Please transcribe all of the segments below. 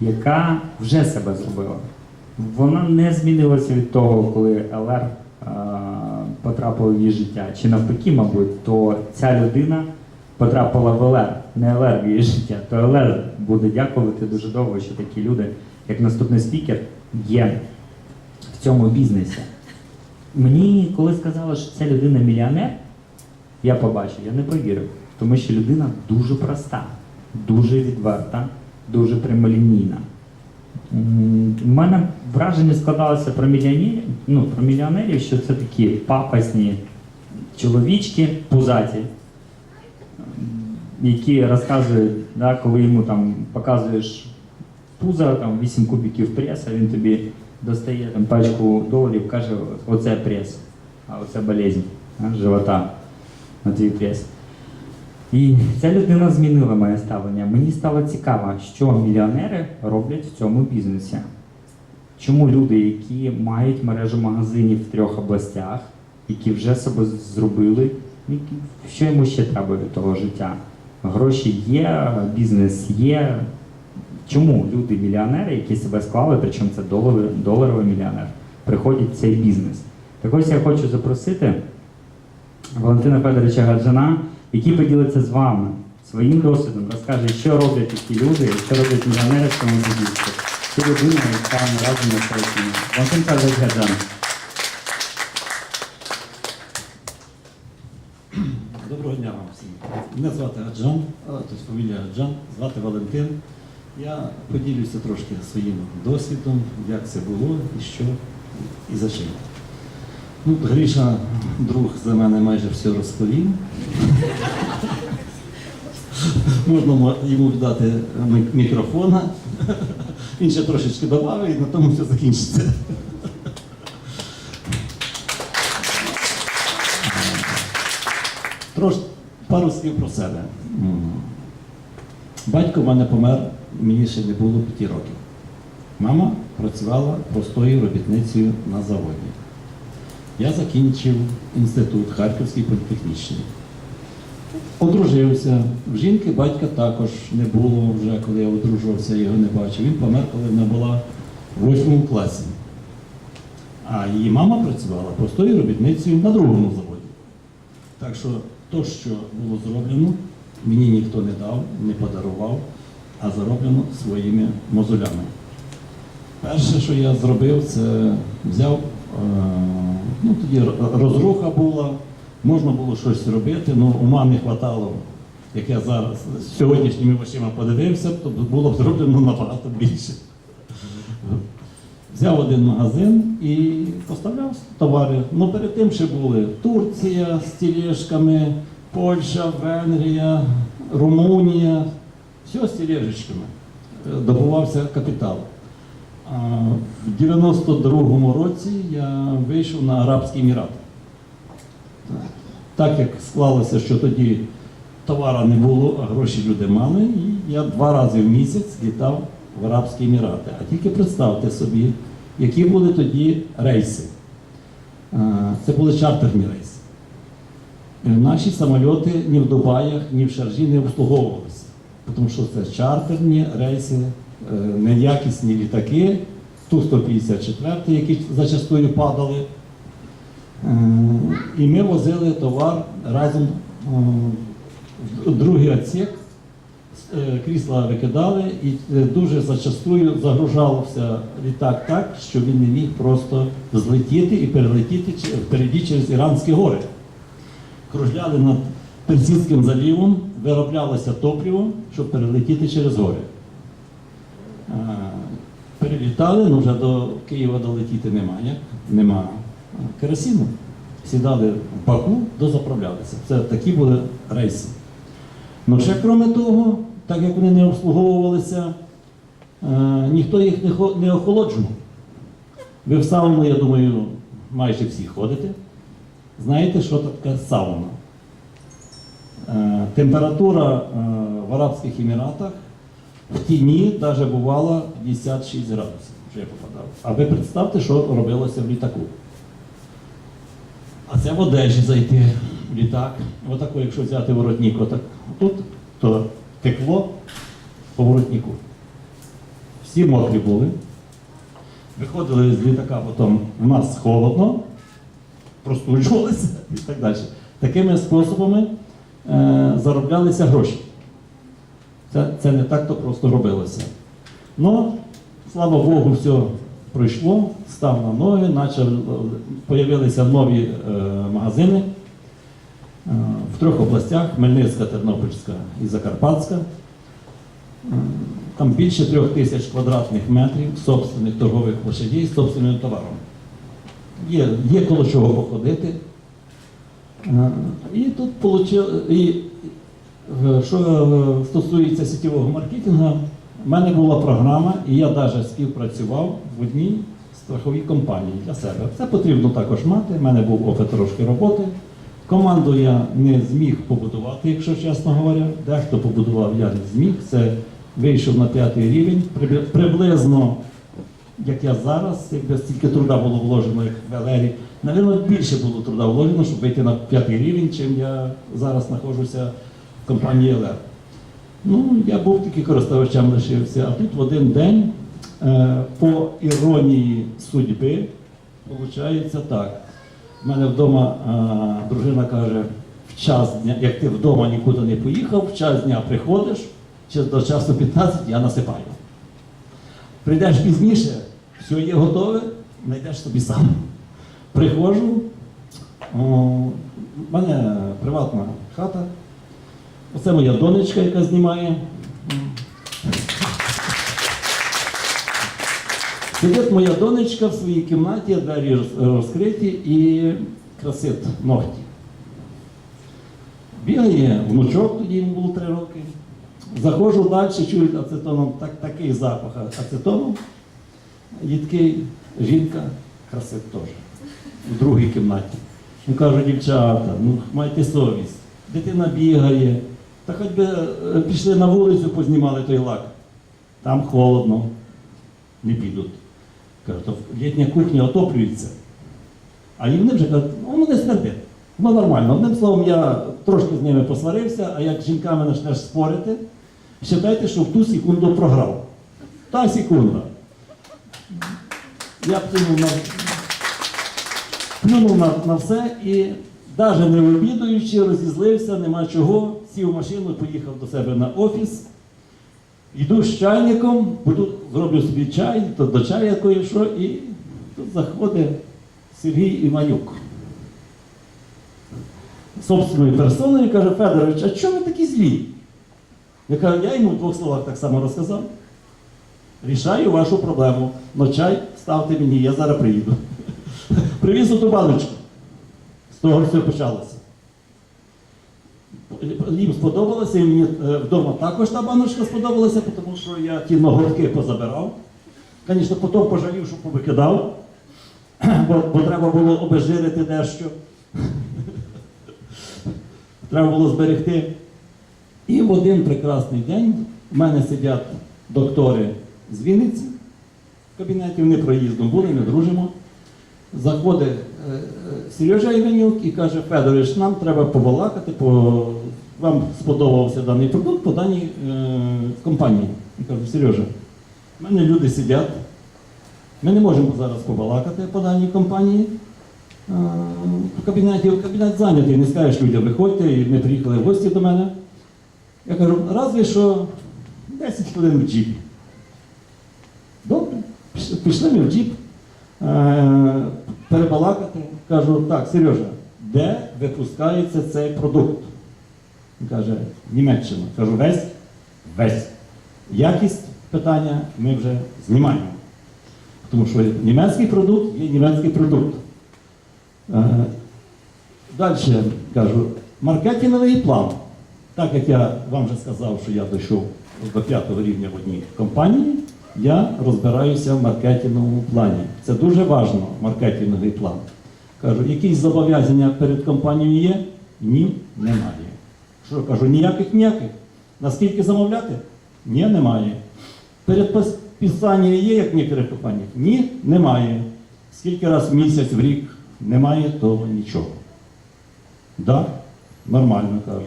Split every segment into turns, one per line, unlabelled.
яка вже себе зробила. Вона не змінилася від того, коли ЛР потрапила в її життя. Чи навпаки, мабуть, то ця людина потрапила в ЛР, не ЛР в її життя, то ЛР буде дякувати дуже довго, що такі люди, як наступний спікер, є в цьому бізнесі. Мені коли сказали, що ця людина мільйонер, я побачив, я не повірив. Тому що людина дуже проста, дуже відверта, дуже прямолінійна. У мене враження складалося про мільйонерів, ну, про мільйонерів, що це такі пафосні чоловічки, пузаті, які розказують, да, коли йому там показуєш пузо, там 8 кубиків преса, він тобі достає там пачку доларів, каже, оце прес, а оце болезнь живота на твій прес. І ця людина змінила моє ставлення. Мені стало цікаво, що мільйонери роблять в цьому бізнесі. Чому люди, які мають мережу магазинів в трьох областях, які вже себе зробили, що йому ще треба від того життя? Гроші є, бізнес є. Чому люди, мільйонери, які себе склали, причому це доларовий, мільйонер, приходять в цей бізнес? Так ось я хочу запросити Валентина Федоровича Гаджана, який поділиться з вами своїм досвідом, розкаже, що роблять такі люди, що роблять мільйонери в цьому бізнесі. Це людина, яка наразі на середині. Валентин Федорович Гаджан.
Доброго дня вам всім. Мене звати Аджан, а, тобто фамілія Аджан, звати Валентин. Я поділюся трошки своїм досвідом, як це було і що і за чим. Ну, Гріша, друг за мене майже все розповів. Можна йому віддати мі- мікрофона. Він ще трошечки додав і на тому все закінчиться. Трош, пару слів про себе. Батько в мене помер, мені ще не було п'яти років. Мама працювала простою робітницею на заводі. Я закінчив інститут Харківський політехнічний. Одружився. В жінки батька також не було вже, коли я одружувався, його не бачив. Він помер, коли вона була в восьмому класі. А її мама працювала простою робітницею на другому заводі. Так що то, що було зроблено, мені ніхто не дав, не подарував, а зароблено своїми мозолями. Перше, що я зробив, це взяв, е, ну тоді розруха була, можна було щось робити, але ума не вистачало, як я зараз з сьогоднішніми очима подивився, то було б зроблено набагато більше. Взяв один магазин і поставляв товари. Ну перед тим ще були Турція з тележками, Польща, Венгрія, Румунія. Все з тележечками. Е, Добувався капітал. В 92-му році я вийшов на Арабський Емірат. Так як склалося, що тоді товара не було, а гроші люди мали, і я два рази в місяць літав в Арабські Емірати. А тільки представте собі, які були тоді рейси. Це були чартерні рейси. Е, Наші самольоти ні в Дубаях, ні в Шаржі не обслуговувалися, тому що це чартерні рейси, неякісні літаки, Ту-154, які зачастую падали. Е, І ми возили товар разом е, в другий Е, крісла викидали і е, дуже зачастую загружався літак так, що він не міг просто злетіти і перелетіти впереді через Іранські гори. Кружляли над Персидським залівом, вироблялося топливо, щоб перелетіти через гори. Перелітали, ну вже до Києва долетіти немає, нема керосину. Сідали в Баку, дозаправлялися. Це такі були рейси. Ну ще крім того, так як вони не обслуговувалися, е, ніхто їх не, не охолоджував. Ви в сауну, я думаю, майже всі ходите. Знаєте, що таке сауна? Е, температура е, в Арабських Еміратах в тіні навіть бувала 56 градусів, що я попадав. А ви представте, що робилося в літаку. А це в одежі зайти в літак. Отако, якщо взяти воротник, отак тут, то текло по воротнику. всі мокрі були. Виходили з літака, потім у нас холодно, простуджувалися і так далі. Такими способами е, зароблялися гроші. Це, це не так то просто робилося. Ну, слава Богу, все пройшло, став на ноги, почав, появилися нові е, магазини е, в трьох областях: Хмельницька, Тернопільська і Закарпатська. Е, Там більше трьох тисяч квадратних метрів собственних торгових площадей з собственним товаром. Є, є коло чого походити. Е, І тут получив, і е, що е, стосується сітєвого маркетингу, в мене була програма, і я навіть співпрацював в одній страховій компанії для себе. Це потрібно також мати. У мене був опит трошки роботи. Команду я не зміг побудувати, якщо чесно говоря. Дехто побудував, я не зміг. Це вийшов на п'ятий рівень. Приблизно, як я зараз, якби стільки труда було вложено, як в Елері, Навірно, більше було труда вложено, щоб вийти на п'ятий рівень, чим я зараз знаходжуся компанії ЛР. Ну, я був тільки користувачем лишився, а тут в один день, е, по іронії судьби, виходить так. У мене вдома е, дружина каже, в час дня, як ти вдома нікуди не поїхав, в час дня приходиш, чи до часу 15 я насипаю. Прийдеш пізніше, все є готове, знайдеш собі сам. Приходжу, в мене приватна хата. Оце моя донечка, яка знімає. Сидить моя донечка в своїй кімнаті, двері розкриті і красить ногті. Бігає внучок, тоді йому було три роки. Заходжу далі, чую ацетоном так, такий запах ацетону. Їдкий жінка красить теж. У другій кімнаті. Ну кажу, дівчата, ну майте совість. Дитина бігає. Та хоч би е, пішли на вулицю, познімали той лак. Там холодно, не підуть. Кажу, то літня кухня отоплюється. А вони вже кажуть, ну не смердить. Ну нормально. Одним словом, я трошки з ними посварився, а як з жінками почнеш спорити, вважайте, що в ту секунду програв. Та секунда. Я плюнув на, плюнув на, на все і навіть не обідуючи, розізлився, нема чого, сів в машину, поїхав до себе на офіс. Йду з чайником, буду, зроблю собі чай, то до чаю кое-що, і тут заходить Сергій Іванюк. Собственною персоною каже, Федорович, а чому ви такі злі? Я кажу, я йому в двох словах так само розказав. Рішаю вашу проблему. Но чай ставте мені, я зараз приїду. Привіз ту баночку. З того все почалося. Їм сподобалося, і мені е, вдома також та баночка сподобалася, тому що я ті ноготки позабирав. Звісно, потім пожалів, що повикидав, бо, бо треба було обезжирити дещо. Треба було зберегти. І в один прекрасний день в мене сидять доктори з Вінниці в кабінеті, вони проїздом були, ми дружимо. Заходить Сережа Іванюк і каже, Федорович, нам треба побалакати, по... вам сподобався даний продукт по даній е, компанії. Я кажу, Сережа, в мене люди сидять, ми не можемо зараз побалакати по даній компанії. Е, В кабінеті, кабінет зайнятий, не скажеш людям, виходьте, і ми приїхали в гості до мене. Я кажу, разве що 10 хвилин в джипі. Добре, пішли ми в джіп е, перебалакати. Кажу, так, Сережа, де випускається цей продукт? Він каже, Німеччина. Кажу, весь? Весь. Якість питання ми вже знімаємо. Тому що німецький продукт є німецький продукт. Е, Далі кажу, маркетинговий план. Так як я вам вже сказав, що я дійшов до п'ятого рівня в одній компанії, я розбираюся в маркетинговому плані. Це дуже важливо, маркетинговий план. Кажу, якісь зобов'язання перед компанією є? Ні, немає. Що кажу, ніяких ніяких. Наскільки замовляти? Ні, немає. Передписання є, як в некоторих компаніях? Ні, немає. Скільки раз в місяць, в рік немає, то нічого. Да, нормально кажу.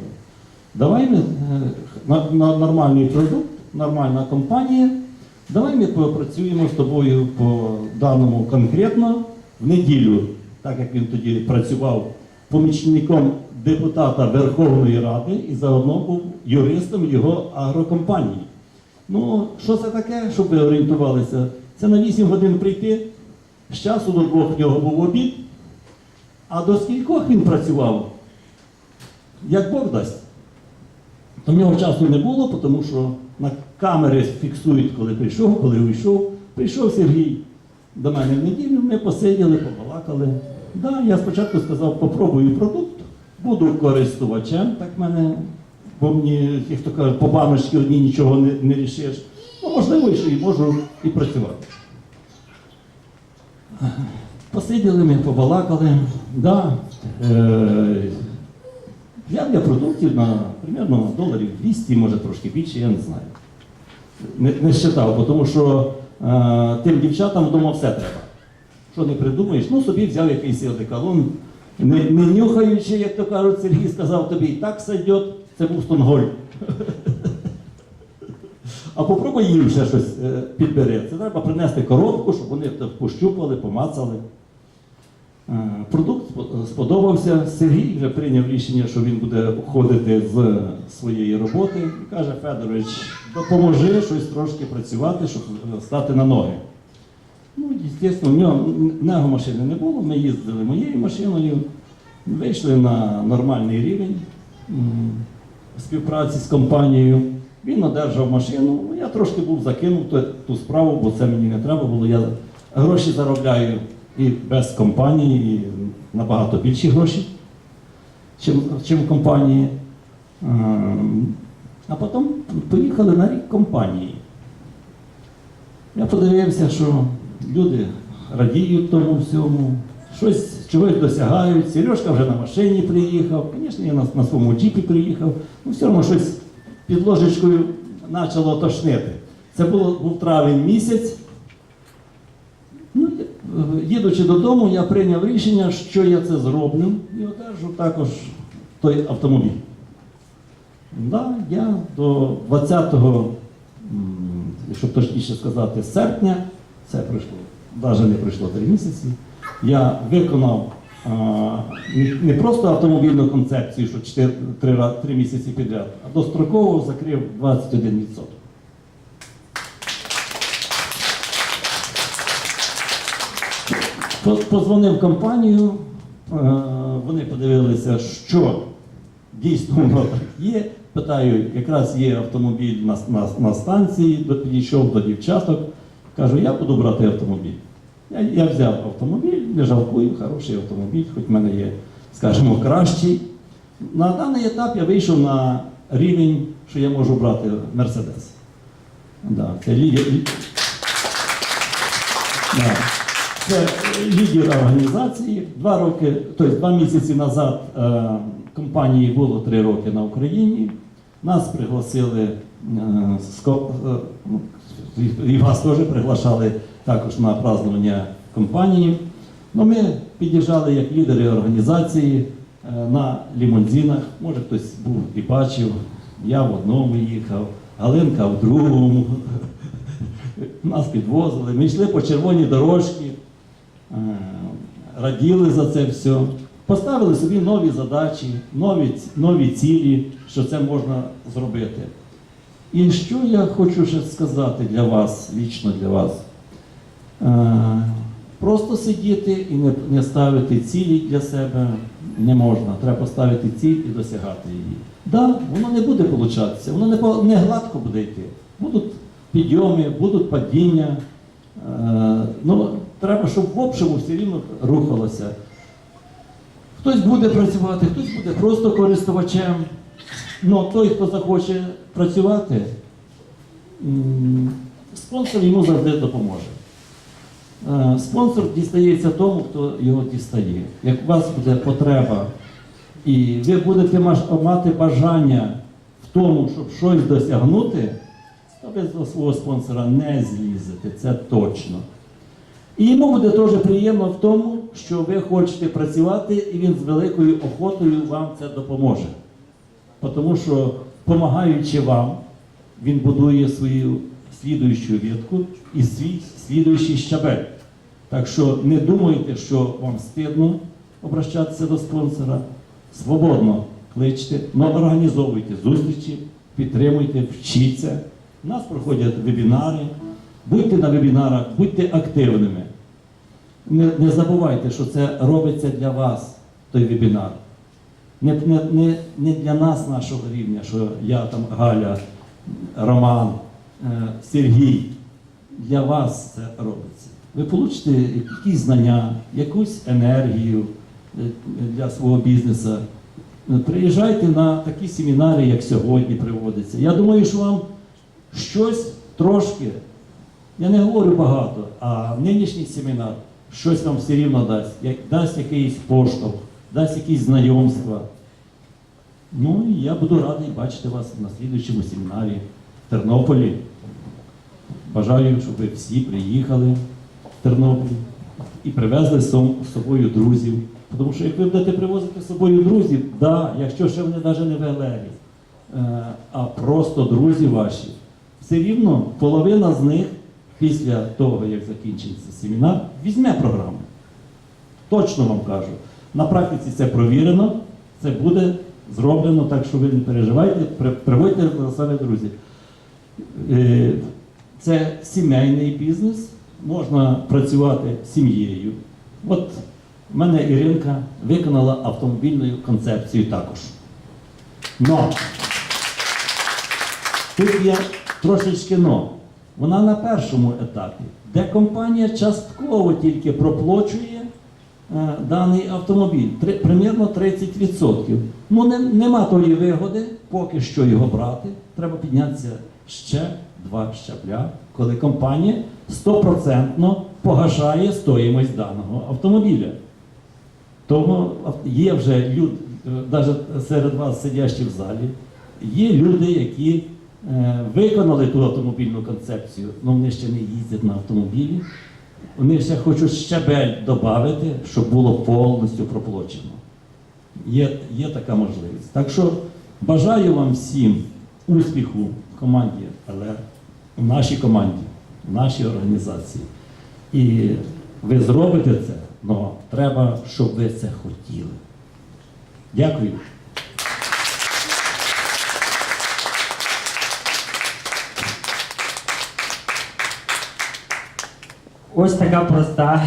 Давай ми, е, на, нормальний продукт, нормальна компанія, Давай ми попрацюємо з тобою по даному конкретно в неділю, так як він тоді працював помічником депутата Верховної Ради і заодно був юристом його агрокомпанії. Ну, що це таке, щоб ви орієнтувалися? Це на 8 годин прийти, з часу до двох в нього був обід, а до скількох він працював, як Бог дасть. То в нього часу не було, тому що камери фіксують, коли прийшов, коли вийшов. Прийшов Сергій до мене в неділю, ми посиділи, побалакали. Да, я спочатку сказав, попробую продукт, буду користувачем, так мене, бо мені, як то кажуть, по баночці одній нічого не, не рішиш. Ну, можливо, що і можу і працювати. Посиділи ми, побалакали. Да, е, я продуктів на примерно доларів 200, може трошки більше, я не знаю. Не, не считав, тому що е, тим дівчатам вдома все треба. Що не придумаєш, ну собі взяв якийсь одеколон, не, не нюхаючи, як то кажуть, Сергій сказав тобі, і так сойдет, це був Стонголь. А попробуй їм ще щось е, підбери. Це треба принести коробку, щоб вони пощупали, помацали. Е, Продукт сподобався. Сергій вже прийняв рішення, що він буде уходити з своєї роботи. Каже, Федорович, допоможи щось трошки працювати, щоб е, стати на ноги. Ну, звісно, в нього нього машини не було. Ми їздили моєю машиною, вийшли на нормальний рівень співпраці з компанією. Він одержав машину. Ну, Я трошки був закинув ту, ту справу, бо це мені не треба було. Я гроші заробляю і без компанії, і набагато більші гроші, чим, чим в компанії. А потім поїхали на рік компанії. Я подивився, що люди радіють тому всьому, щось чогось досягають. Сережка вже на машині приїхав, звісно, я на, на своєму джипі приїхав, ну все одно щось під ложечкою почало тошнити. Це було, був травень місяць. Ну, е, їдучи додому, я прийняв рішення, що я це зроблю і одержу також той автомобіль. Да, я до 20-го, якщо точніше сказати, серпня, це пройшло, навіть не пройшло три місяці, я виконав а, не- не просто автомобільну концепцію, що 4, 3, 3 місяці підряд, а достроково закрив 21%. Позвонив компанію, е, вони подивилися, що дійсно воно так є. Питаю, якраз є автомобіль на, на, на станції, підійшов до дівчаток. Кажу, я буду брати автомобіль. Я, я взяв автомобіль, не жалкую, хороший автомобіль, хоч в мене є, скажімо, кращий. На даний етап я вийшов на рівень, що я можу брати Мерседес. Да, це лі- лі- Да. Це лідер організації. Два роки, тобто два місяці назад е, компанії було три роки на Україні. Нас пригласили е, е, ну, і- вас теж приглашали також на празднування компанії. Ну, ми під'їжджали як лідери організації е, на лімузинах. Може хтось був і бачив. Я в одному їхав, Галинка в другому. Нас підвозили, ми йшли по червоній дорожці, раділи за це все. Поставили собі нові задачі, нові, нові цілі, що це можна зробити. І що я хочу ще сказати для вас, лічно для вас. Е, Просто сидіти і не, не ставити цілі для себе не можна. Треба поставити ціль і досягати її. Так, да, воно не буде получатися, воно не, не гладко буде йти. Будуть підйоми, будуть падіння. Е, ну, треба, щоб в общому все рівно рухалося. Хтось буде працювати, хтось буде просто користувачем. Ну, той, хто захоче працювати, спонсор йому завжди допоможе. Е, Спонсор дістається тому, хто його дістає. Як у вас буде потреба, і ви будете мати бажання в тому, щоб щось досягнути, то ви до свого спонсора не злізете, це точно. І йому буде теж приємно в тому, що ви хочете працювати, і він з великою охотою вам це допоможе. Тому що, допомагаючи вам, він будує свою слідуючу ветку і свій слідуючий щабель. Так що не думайте, що вам стидно обращатися до спонсора. Свободно кличте, але організовуйте зустрічі, підтримуйте, вчіться. У нас проходять вебінари. Будьте на вебінарах, будьте активними. Не, не забувайте, що це робиться для вас, той вебінар. Не, не, не, для нас, нашого рівня, що я там Галя, Роман, е, Сергій. Для вас це робиться. Ви получите якісь знання, якусь енергію е, для свого бізнесу. Приїжджайте на такі семінари, як сьогодні приводиться. Я думаю, що вам щось трошки, я не говорю багато, а нинішній семінар щось вам все рівно дасть, як, дасть якийсь поштовх, дасть якісь знайомства. Ну і я буду радий бачити вас на слідуючому семінарі в Тернополі. Бажаю, щоб ви всі приїхали в Тернопіль і привезли з собою друзів. Тому що як ви будете привозити з собою друзів, да, якщо ще вони навіть не в ЛРі, е, а просто друзі ваші, все рівно половина з них після того, як закінчиться семінар, візьме програму. Точно вам кажу. На практиці це провірено, це буде зроблено, так що ви не переживайте, приводьте до себе друзів. Е, Це сімейний бізнес, можна працювати сім'єю. От в мене Іринка виконала автомобільну концепцію також. Но тут є трошечки но. Вона на першому етапі, де компанія частково тільки проплачує е, даний автомобіль, Три, примірно 30%. Ну не, нема тої вигоди, поки що його брати. Треба піднятися ще два щабля, коли компанія стопроцентно погашає стоїмость даного автомобіля. Тому є вже люди, навіть серед вас сидящі в залі, є люди, які е, виконали ту автомобільну концепцію, але вони ще не їздять на автомобілі. Вони ще хочуть щебель додати, щоб було повністю проплачено. Є, є така можливість. Так що бажаю вам всім успіху в команді ЛР, в нашій команді, в нашій організації. І ви зробите це, але треба, щоб ви це хотіли. Дякую.
Ось така проста